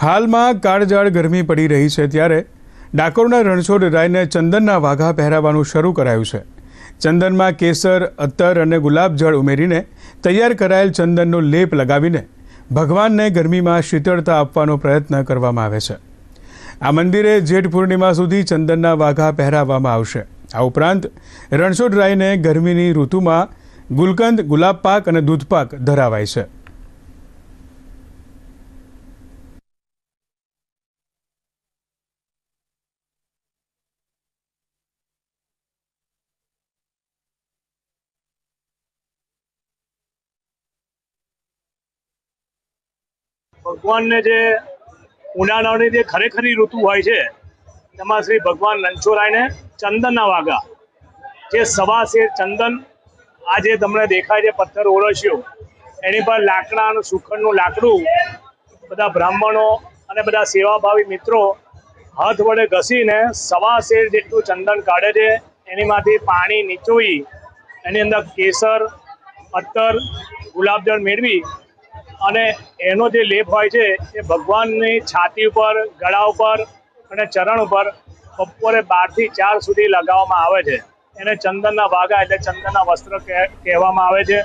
હાલમાં કાળજાળ ગરમી પડી રહી છે ત્યારે ડાકોરના રણછોડ રાયને ચંદનના વાઘા પહેરાવાનું શરૂ કરાયું છે. ચંદનમાં કેસર અત્તર અને ગુલાબજળ ઉમેરીને તૈયાર કરાયેલ ચંદનનો લેપ લગાવીને ભગવાનને ગરમીમાં શીતળતા આપવાનો પ્રયત્ન કરવામાં આવે છે. આ મંદિરે જેઠ પૂર્ણિમા સુધી ચંદનના વાઘા પહેરાવવામાં આવશે. આ ઉપરાંત રણછોડ રાયને ગરમીની ઋતુમાં ગુલકંદ, ગુલાબ પાક અને દૂધપાક ધરાવાય છે. ભગવાનને જે ઉનાળાની જે ખરેખરી ઋતુ હોય છે, તેમાં શ્રી ભગવાન લંચોરાયને ચંદનના વાગા જે સવા શેર ચંદન આ જે તમને દેખાય છે, પથ્થર ઓળશ્યો એની પર લાકડાનું સુખડનું લાકડું, બધા બ્રાહ્મણો અને બધા સેવાભાવી મિત્રો હાથ વડે ઘસીને સવા શેર જેટલું ચંદન કાઢે છે, એનીમાંથી પાણી નીચોવી એની અંદર કેસર અત્તર ગુલાબજળ મેળવી અને એનો જે લેપ હોય છે, એ ભગવાનની છાતી ઉપર, ગળા ઉપર અને ચરણ ઉપર બપોરે બારથી ચાર સુધી લગાવવામાં આવે છે. એને ચંદનના વાઘા એટલે ચંદનના વસ્ત્ર કહે- કહેવામાં આવે છે.